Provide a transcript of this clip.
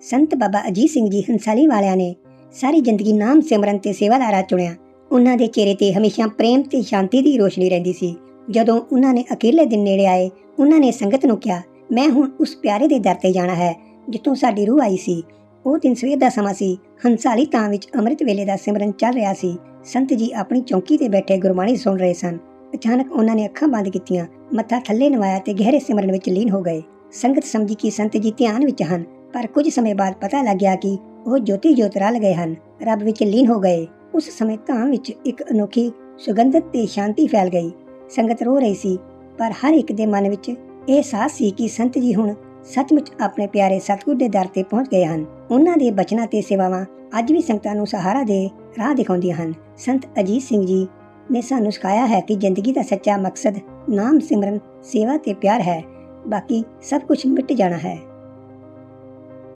ਸੰਤ ਬਾਬਾ ਅਜੀਤ ਸਿੰਘ ਜੀ ਹੰਸਾਲੀ ਵਾਲਿਆਂ ਨੇ ਸਾਰੀ ਜ਼ਿੰਦਗੀ ਨਾਮ ਸਿਮਰਨ ਤੇ ਸੇਵਾ ਦਾ ਰਾਹ ਚੁਣਿਆ। ਉਹਨਾਂ ਦੇ ਚਿਹਰੇ ਤੇ ਹਮੇਸ਼ਾ ਪ੍ਰੇਮ ਤੇ ਸ਼ਾਂਤੀ ਦੀ ਰੋਸ਼ਨੀ ਰਹਿੰਦੀ ਸੀ। ਜਦੋਂ ਉਹਨਾਂ ਨੇ ਅਕੇਲੇ ਦਿਨ ਨੇੜੇ ਆਏ, ਉਹਨਾਂ ਨੇ ਸੰਗਤ ਨੂੰ ਕਿਹਾ, ਮੈਂ ਹੁਣ ਉਸ ਪਿਆਰੇ ਦੇ ਦਰ ਤੇ ਜਾਣਾ ਹੈ, ਜਿੱਥੋਂ ਸਾਡੀ ਰੂਹ ਆਈ ਸੀ। ਉਹ ਦਿਨ ਸਵੇਰ ਦਾ ਸਮਾਂ ਸੀ, ਹੰਸਾਲੀ ਤਾਂ ਵਿੱਚ ਅੰਮ੍ਰਿਤ ਵੇਲੇ ਦਾ ਸਿਮਰਨ ਚੱਲ ਰਿਹਾ ਸੀ। ਸੰਤ ਜੀ ਆਪਣੀ ਚੌਂਕੀ ਤੇ ਬੈਠੇ ਗੁਰਬਾਣੀ ਸੁਣ ਰਹੇ ਸਨ। ਅਚਾਨਕ ਉਹਨਾਂ ਨੇ ਅੱਖਾਂ ਬੰਦ ਕੀਤੀਆਂ, ਮੱਥਾ ਥੱਲੇ ਨਵਾਇਆ ਤੇ ਗਹਿਰੇ ਸਿਮਰਨ ਵਿੱਚ ਲੀਨ ਹੋ ਗਏ। ਸੰਗਤ ਸਮਝੀ ਕਿ ਸੰਤ ਜੀ ਧਿਆਨ ਵਿੱਚ ਹਨ। ਪਰ ਕੁਝ ਸਮੇਂ ਬਾਅਦ ਪਤਾ ਲੱਗ ਗਿਆ ਕਿ ਉਹ ਜੋਤੀ ਜੋਤ ਰਲ ਗਏ ਹਨ। ਰੱਬ ਵਿੱਚ ਲੀਨ ਹੋ ਗਏ। ਉਸ ਸਮੇਂ ਧਾਮ ਵਿੱਚ ਇੱਕ ਅਨੋਖੀ ਸੁਗੰਧਤ ਤੇ ਸ਼ਾਂਤੀ ਫੈਲ ਗਈ। ਸੰਗਤ ਰੋ ਰਹੀ ਸੀ, ਪਰ ਹਰ ਇੱਕ ਦੇ ਮਨ ਵਿੱਚ ਇਹ ਅਹਿਸਾਸ ਸੀ ਕਿ ਸੰਤ ਜੀ ਹੁਣ ਸੱਚਮੁੱਚ ਆਪਣੇ ਪਿਆਰੇ ਸਤਿਗੁਰ ਦੇ ਦਰ ਤੇ ਪਹੁੰਚ ਗਏ ਹਨ। ਉਹਨਾਂ ਦੇ ਬਚਨਾਂ ਤੇ ਸੇਵਾਵਾਂ ਅੱਜ ਵੀ ਸੰਗਤਾਂ ਨੂੰ ਸਹਾਰਾ ਦੇ ਰਾਹ ਦਿਖਾਉਂਦੀਆਂ ਹਨ। ਸੰਤ ਅਜੀਤ ਸਿੰਘ ਜੀ ਨੇ ਸਾਨੂੰ ਸਿਖਾਇਆ ਹੈ ਕਿ ਜ਼ਿੰਦਗੀ ਦਾ ਸੱਚਾ ਮਕਸਦ ਨਾਮ ਸਿਮਰਨ, ਸੇਵਾ ਤੇ ਪਿਆਰ ਹੈ। ਬਾਕੀ ਸਭ ਕੁਝ ਮਿਟ ਜਾਣਾ ਹੈ।